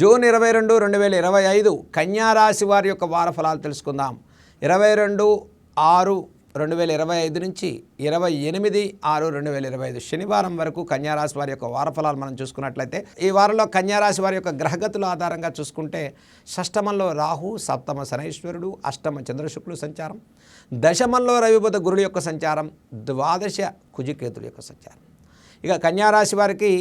June ఇరవై రెండు రెండు వేల ఇరవై ఐదు కన్యారాశి వారి యొక్క వార ఫలాలు తెలుసుకుందాం. ఇరవై రెండు ఆరు రెండు వేల ఇరవై ఐదు నుంచి ఇరవై ఎనిమిది ఆరు రెండు వేల ఇరవై ఐదు శనివారం వరకు కన్యారాశి వారి యొక్క వారఫలాలు మనం చూసుకున్నట్లయితే ఈ వారంలో కన్యారాశి వారి యొక్క గ్రహగతుల ఆధారంగా చూసుకుంటే షష్టమంలో రాహు సప్తమ శనైశ్వరుడు అష్టమ చంద్రశుక్లు సంచారం దశమంలో రవిబుధ గురుడు యొక్క సంచారం ద్వాదశ కుజికేతుడు యొక్క సంచారం. ఇక కన్యారాశి వారికి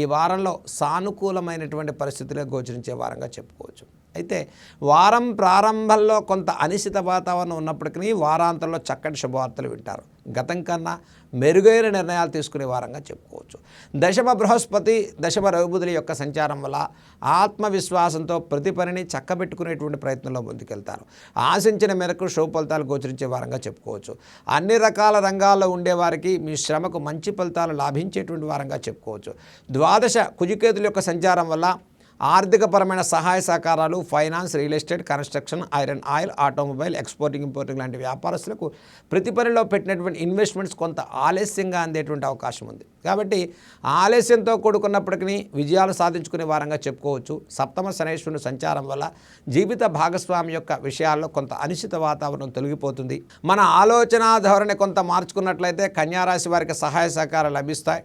ఈ వారంలో సానుకూలమైనటువంటి పరిస్థితులే గోచరించే వారంగా చెప్పుకోవచ్చు. అయితే వారం ప్రారంభంలో కొంత అనిశ్చిత వాతావరణం ఉన్నప్పటికీ వారాంతంలో చక్కటి శుభవార్తలు వింటారు. గతం కన్నా మెరుగైన నిర్ణయాలు తీసుకునే వారంగా చెప్పుకోవచ్చు. దశమ బృహస్పతి దశమ రవిబుధుల యొక్క సంచారం వల్ల ఆత్మవిశ్వాసంతో ప్రతి పనిని చక్కబెట్టుకునేటువంటి ప్రయత్నంలో ముందుకెళ్తారు. ఆశించిన మేరకు శుభ ఫలితాలు గోచరించే వారంగా చెప్పుకోవచ్చు. అన్ని రకాల రంగాల్లో ఉండేవారికి మీ శ్రమకు మంచి ఫలితాలు లాభించేటువంటి వారంగా చెప్పుకోవచ్చు. ద్వాదశ కుజికేతుల యొక్క సంచారం వల్ల ఆర్థికపరమైన సహాయ సహకారాలు finance real estate construction iron oil automobile exporting importing లాంటి వ్యాపారస్తులకు ప్రతి పనిలో పెట్టినటువంటి ఇన్వెస్ట్మెంట్స్ కొంత ఆలస్యంగా అందేటువంటి అవకాశం ఉంది. కాబట్టి ఆలస్యంతో కూడుకున్నప్పటికీ విజయాలు సాధించుకునే వారంగా చెప్పుకోవచ్చు. సప్తమ శనేశ్వరుని సంచారం వల్ల జీవిత భాగస్వామి యొక్క విషయాల్లో కొంత అనిశ్చిత వాతావరణం తొలగిపోతుంది. మన ఆలోచన ధోరణి కొంత మార్చుకున్నట్లయితే కన్యారాశి వారికి సహాయ సహకారాలు లభిస్తాయి.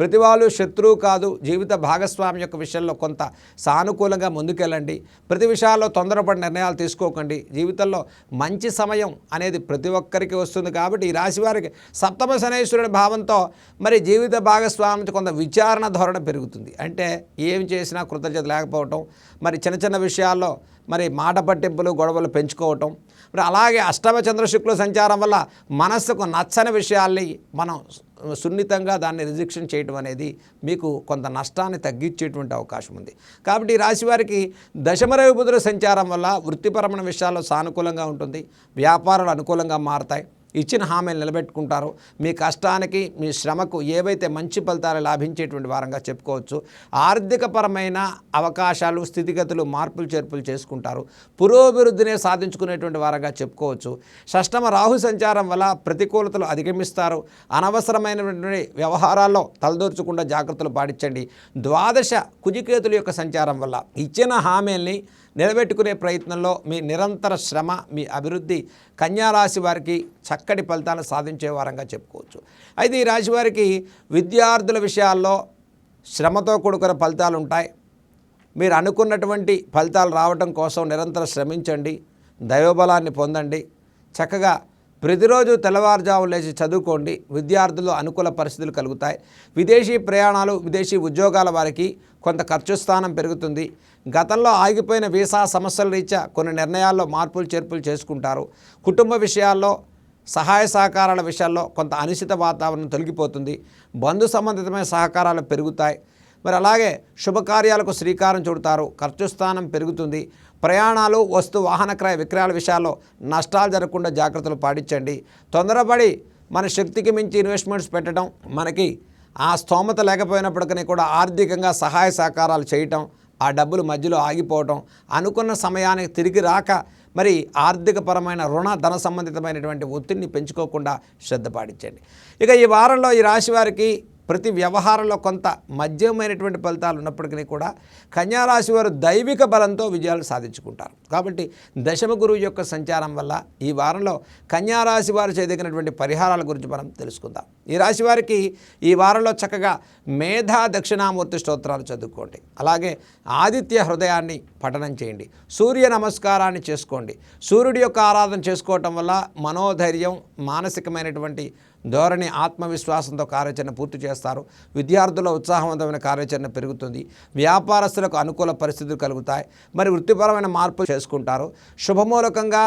ప్రతి వాళ్ళు శత్రువు కాదు. జీవిత భాగస్వామి యొక్క విషయంలో కొంత సానుకూలంగా ముందుకెళ్ళండి. ప్రతి విషయాల్లో తొందరపడి నిర్ణయాలు తీసుకోకండి. జీవితంలో మంచి సమయం అనేది ప్రతి ఒక్కరికి వస్తుంది కాబట్టి ఈ రాశి వారికి సప్తమ శనేశ్వరుడి భావంతో మరి జీవిత భాగస్వామి కొంత విచారణ ధోరణి పెరుగుతుంది. అంటే ఏం చేసినా కృతజ్ఞత లేకపోవటం మరి చిన్న చిన్న విషయాల్లో మరి మాట పట్టింపులు గొడవలు పెంచుకోవటం మరి అలాగే అష్టమ చంద్రశుక్ల సంచారం వల్ల మనస్సుకు నచ్చని విషయాల్ని మనం సున్నితంగా దాన్ని రిజెక్షన్ చేయడం అనేది మీకు కొంత నష్టాన్ని తగ్గించేటువంటి అవకాశం ఉంది. కాబట్టి ఈ రాశి వారికి దశమరవి సంచారం వల్ల వృత్తిపరమైన విషయాల్లో సానుకూలంగా ఉంటుంది. వ్యాపారాలు అనుకూలంగా మారతాయి. ఇచ్చిన హామీలు నిలబెట్టుకుంటారు. మీ కష్టానికి మీ శ్రమకు ఏవైతే మంచి ఫలితాలు లాభించేటువంటి వారంగా చెప్పుకోవచ్చు. ఆర్థికపరమైన అవకాశాలు స్థితిగతులు మార్పులు చేర్పులు చేసుకుంటారు. పురోభివృద్ధినే సాధించుకునేటువంటి వారంగా చెప్పుకోవచ్చు. షష్టమ రాహు సంచారం వల్ల ప్రతికూలతలు అధిగమిస్తారు. అనవసరమైనటువంటి వ్యవహారాల్లో తలదూర్చకుండా జాగ్రత్తలు పాటించండి. ద్వాదశ కుజికేతుల యొక్క సంచారం వల్ల ఇచ్చిన హామీల్ని నిలబెట్టుకునే ప్రయత్నంలో మీ నిరంతర శ్రమ మీ అభివృద్ధి కన్యారాశి వారికి చక్కటి ఫలితాలను సాధించే వారంగా చెప్పుకోవచ్చు. అయితే ఈ రాశి వారికి విద్యార్థుల విషయాల్లో శ్రమతో కూడుకున్న ఫలితాలు ఉంటాయి. మీరు అనుకున్నటువంటి ఫలితాలు రావడం కోసం నిరంతరం శ్రమించండి. దైవబలాన్ని పొందండి. చక్కగా ప్రతిరోజు తెల్లవారుజాము లేచి చదువుకోండి. విద్యార్థులు అనుకూల పరిస్థితులు కలుగుతాయి. విదేశీ ప్రయాణాలు విదేశీ ఉద్యోగాల వారికి కొంత ఖర్చు స్థానం పెరుగుతుంది. గతంలో ఆగిపోయిన వీసా సమస్యల రీత్యా కొన్ని నిర్ణయాల్లో మార్పులు చేర్పులు చేసుకుంటారు. కుటుంబ విషయాల్లో సహాయ సహకారాల విషయాల్లో కొంత అనిశ్చిత వాతావరణం తొలగిపోతుంది. బంధు సంబంధితమైన సహకారాలు పెరుగుతాయి. మరి అలాగే శుభకార్యాలకు శ్రీకారం చుడతారు. ఖర్చు స్థానం పెరుగుతుంది. ప్రయాణాలు వస్తు వాహన క్రయ విక్రయాల విషయాల్లో నష్టాలు జరగకుండా జాగ్రత్తలు పాటించండి. తొందరపడి మన శక్తికి మించి ఇన్వెస్ట్మెంట్స్ పెట్టడం మనకి ఆ స్తోమత లేకపోయినప్పటికీ కూడా ఆర్థికంగా సహాయ సహకారాలు చేయటం ఆ డబ్బులు మధ్యలో ఆగిపోవటం అనుకున్న సమయానికి తిరిగి రాక మరి ఆర్థికపరమైన రుణ ధన సంబంధితమైనటువంటి ఒత్తిడిని పెంచుకోకుండా శ్రద్ధ పాటించండి. ఇక ఈ వారంలో ఈ రాశి వారికి ప్రతి వ్యవహారంలో కొంత మధ్యమైనటువంటి ఫలితాలు ఉన్నప్పటికీ కూడా కన్యారాశి వారు దైవిక బలంతో విజయాలు సాధించుకుంటారు. కాబట్టి దశమ గురువు యొక్క సంచారం వల్ల ఈ వారంలో కన్యారాశి వారు చేయదగినటువంటి పరిహారాల గురించి మనం తెలుసుకుందాం. ఈ రాశి వారికి ఈ వారంలో చక్కగా మేధా దక్షిణామూర్తి స్తోత్రాలు చదువుకోండి. అలాగే ఆదిత్య హృదయాన్ని పఠనం చేయండి. సూర్య నమస్కారాన్ని చేసుకోండి. సూర్యుడి యొక్క ఆరాధన చేసుకోవటం వల్ల మనోధైర్యం మానసికమైనటువంటి ధోరణి ఆత్మవిశ్వాసంతో కార్యాచరణ పూర్తి చేస్తారు. విద్యార్థుల ఉత్సాహవంతమైన కార్యాచరణ పెరుగుతుంది. వ్యాపారస్తులకు అనుకూల పరిస్థితులు కలుగుతాయి. మరి వృత్తిపరమైన మార్పులు చేసుకుంటారు. శుభమూలకంగా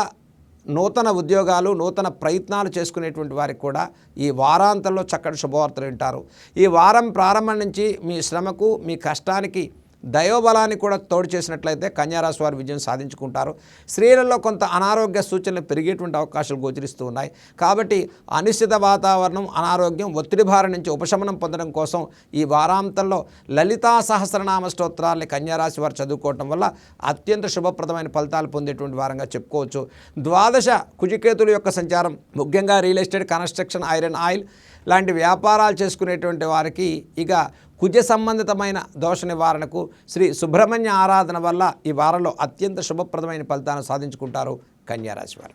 నూతన ఉద్యోగాలు నూతన ప్రయత్నాలు చేసుకునేటువంటి వారికి కూడా ఈ వారాంతంలో చక్కటి శుభవార్తలు వింటారు. ఈ వారం ప్రారంభం నుంచి మీ శ్రమకు మీ కష్టానికి దైవబలాన్ని కూడా తోడు చేసినట్లయితే కన్యారాశి వారు విజయం సాధించుకుంటారు. స్త్రీలలో కొంత అనారోగ్య సూచనలు పెరిగేటువంటి అవకాశాలు గోచరిస్తూ ఉన్నాయి. కాబట్టి అనిశ్చిత వాతావరణం అనారోగ్యం ఒత్తిడి భారం నుంచి ఉపశమనం పొందడం కోసం ఈ వారాంతంలో లలితా సహస్రనామ స్తోత్రాల్ని కన్యారాశి వారు చదువుకోవటం వల్ల అత్యంత శుభప్రదమైన ఫలితాలు పొందేటువంటి వారంగా చెప్పుకోవచ్చు. ద్వాదశ కుజికేతుల యొక్క సంచారం ముఖ్యంగా real estate construction iron oil లాంటి వ్యాపారాలు చేసుకునేటువంటి వారికి ఇక కుజ సంబంధితమైన దోష నివారణకు శ్రీ సుబ్రహ్మణ్య ఆరాధన వల్ల ఈ వారంలో అత్యంత శుభప్రదమైన ఫలితాలను సాధించుకుంటారు కన్యారాశి వారు.